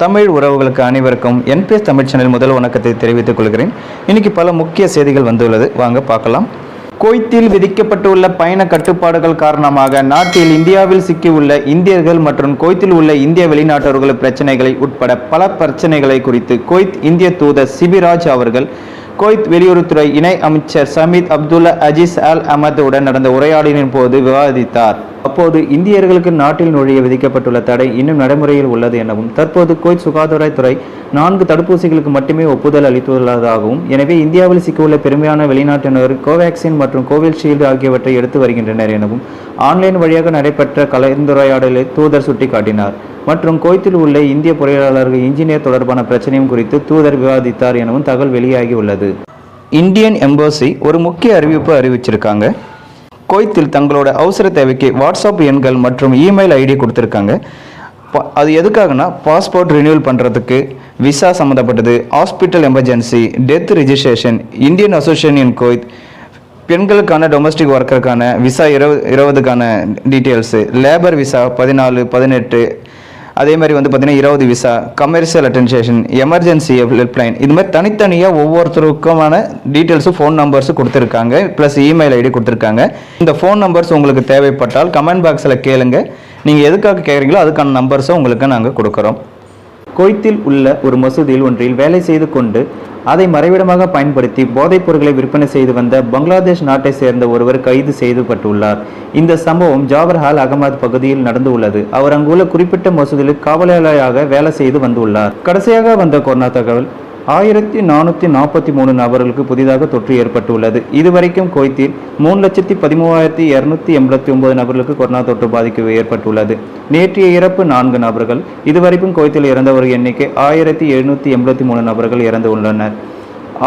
தமிழ் உறவுகளுக்கு அனைவருக்கும் NPS Tamil channel முதல் வணக்கத்தை தெரிவித்துக் கொள்கிறேன். இன்னைக்கு பல முக்கிய செய்திகள் வந்துள்ளது. வாங்க பார்க்கலாம். குவைத்தில் விதிக்கப்பட்டுள்ள பயண கட்டுப்பாடுகள் காரணமாக நாட்டில் இந்தியாவில் சிக்கியுள்ள இந்தியர்கள் மற்றும் குவைத்தில் உள்ள இந்திய வெளிநாட்டவர்கள் பிரச்சனைகளை உட்பட பல பிரச்சனைகளை குறித்து குவைத் இந்திய தூதர் சிபிராஜ் அவர்கள் குவைத் வெளியுறவுத்துறை இணை அமைச்சர் சமீத் அப்துல்லா அஜீஸ் அல் அஹமதுடன் நடந்த உரையாடலின் போது விவாதித்தார். அப்போது இந்தியர்களுக்கு நாட்டில் நுழைய விதிக்கப்பட்டுள்ள தடை இன்னும் நடைமுறையில் உள்ளது எனவும் தற்போது குவைத் சுகாதாரத்துறை நான்கு தடுப்பூசிகளுக்கு மட்டுமே ஒப்புதல் அளித்துள்ளதாகவும் எனவே இந்தியாவில் சிக்கியுள்ள பெருமையான வெளிநாட்டினர் கோவேக்சின் மற்றும் கோவில்ஷீல்டு ஆகியவற்றை எடுத்து வருகின்றனர் எனவும் ஆன்லைன் வழியாக நடைபெற்ற கலந்துரையாடலை தூதர் சுட்டிக்காட்டினார். மற்றும் குவைத்தில் உள்ள இந்திய பொறியாளர்கள் இன்ஜினியர் தொடர்பான பிரச்சனையும் குறித்து தூதர் விவாதித்தார் எனவும் தகவல் வெளியாகி உள்ளது. இந்தியன் எம்பசி ஒரு முக்கிய அறிவிப்பு அறிவிச்சிருக்காங்க. கோயத்தில் தங்களோட அவசர தேவைக்கு வாட்ஸ்அப் எண்கள் மற்றும் இமெயில் ஐடி கொடுத்துருக்காங்க. அது எதுக்காகனா பாஸ்போர்ட் ரினியூவல் பண்ணுறதுக்கு விசா சம்மந்தப்பட்டது hospital emergency death registration Indian association in பெண்களுக்கான டொமஸ்டிக் ஒர்க்கருக்கான விசா இருபது இருபதுக்கான டீட்டெயில்ஸு லேபர் விசா பதினாலு பதினெட்டு அதே மாதிரி வந்து பார்த்தீங்கன்னா இருபது visa commercial attestation emergency helpline இது மாதிரி தனித்தனியாக ஒவ்வொருத்தருக்குமான டீட்டெயில்ஸும் ஃபோன் நம்பர்ஸும் கொடுத்துருக்காங்க ப்ளஸ் இமெயில் ஐடி கொடுத்துருக்காங்க. இந்த ஃபோன் நம்பர்ஸ் உங்களுக்கு தேவைப்பட்டால் கமெண்ட் பாக்ஸில் கேளுங்க. நீங்கள் எதுக்காக கேட்குறீங்களோ அதுக்கான நம்பர்ஸை உங்களுக்கு நாங்கள் கொடுக்குறோம். கொய்த்தில் உள்ள ஒரு மசூதியில் ஒன்றில் வேலை செய்து கொண்டு அதை மறைவிடமாக பயன்படுத்தி போதைப் பொருட்களை விற்பனை செய்து வந்த பங்களாதேஷ் நாட்டை சேர்ந்த ஒருவர் கைது செய்யப்பட்டுள்ளார் இந்த சம்பவம் ஜாவர்ஹால் அகமது பகுதியில் நடந்து உள்ளது. அவர் அங்குள்ள குறிப்பிட்ட மசூதியில் காவலாளியாக வேலை செய்து வந்துள்ளார். கடைசியாக வந்த கொரோனா தகவல் ஆயிரத்தி நானூற்றி நாற்பத்தி மூணு நபர்களுக்கு புதிதாக தொற்று ஏற்பட்டுள்ளது. இதுவரைக்கும் குவைத்தில் மூணு லட்சத்தி பதிமூவாயிரத்தி இரநூத்தி எண்பத்தி ஒன்பது நபர்களுக்கு கொரோனா தொற்று பாதிப்பு ஏற்பட்டுள்ளது. நேற்றைய இறப்பு நான்கு நபர்கள். இதுவரைக்கும் குவைத்தில் இறந்தவர்கள் எண்ணிக்கை ஆயிரத்தி எழுநூற்றி எண்பத்தி மூணு நபர்கள் இறந்து உள்ளனர்.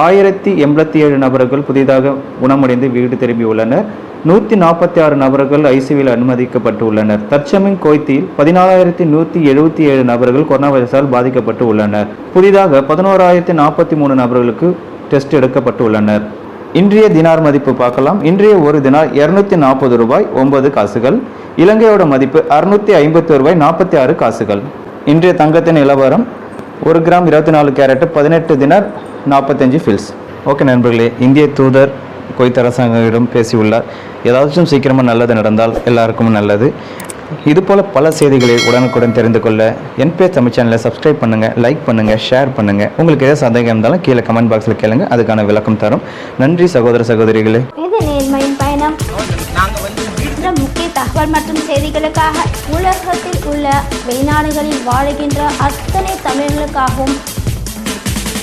ஆயிரத்தி எண்பத்தி ஏழு நபர்கள் புதிதாக குணமடைந்து வீடு திரும்பியுள்ளனர். நூற்றி நாற்பத்தி ஆறு நபர்கள் ஐசியூவில் அனுமதிக்கப்பட்டு உள்ளனர் தற்சமயம் கோய்த்தியில் பதினாலாயிரத்தி நூற்றி எழுபத்தி ஏழு நபர்கள் கொரோனா வைரஸால் பாதிக்கப்பட்டு உள்ளனர் புதிதாக பதினோராயிரத்தி நாற்பத்தி மூணு நபர்களுக்கு டெஸ்ட் எடுக்கப்பட்டு உள்ளனர் இன்றைய தினார் மதிப்பு பார்க்கலாம். இன்றைய ஒரு தினார் இருநூத்தி நாற்பது ரூபாய் ஒன்பது காசுகள். இலங்கையோட மதிப்பு அறுநூத்தி ஐம்பத்தி ரூபாய் நாற்பத்தி ஆறு காசுகள். இன்றைய தங்கத்தின் நிலவரம் ஒரு கிராம் இருபத்தி நாலு கேரட்டு பதினெட்டு தினார் நாற்பத்தஞ்சு ஃபில்ஸ் ஓகே நண்பர்களே இந்திய தூதர் கொய்த் அரசாங்கிடம் பேசியுள்ளார். ஏதாச்சும் சீக்கிரமாக நல்லது நடந்தால் எல்லாருக்கும் நல்லது. இதுபோல் பல செய்திகளை உடனுக்குடன் தெரிந்து கொள்ள என்பிஎஸ் தமிழ் சேனலை சப்ஸ்கிரைப் பண்ணுங்கள் லைக் பண்ணுங்கள் ஷேர் பண்ணுங்கள் உங்களுக்கு எதாவது சந்தேகம் இருந்தாலும் கீழே கமெண்ட் பாக்ஸில் கேளுங்க அதுக்கான விளக்கம் தரும். நன்றி சகோதர சகோதரிகளே. இது நேர்மையின் பயணம். தகவல் மற்றும் செய்திகளுக்காக உலகத்தில் உள்ள வெளிநாடுகளில் வாழுகின்ற அத்தனை தமிழர்களுக்காகவும்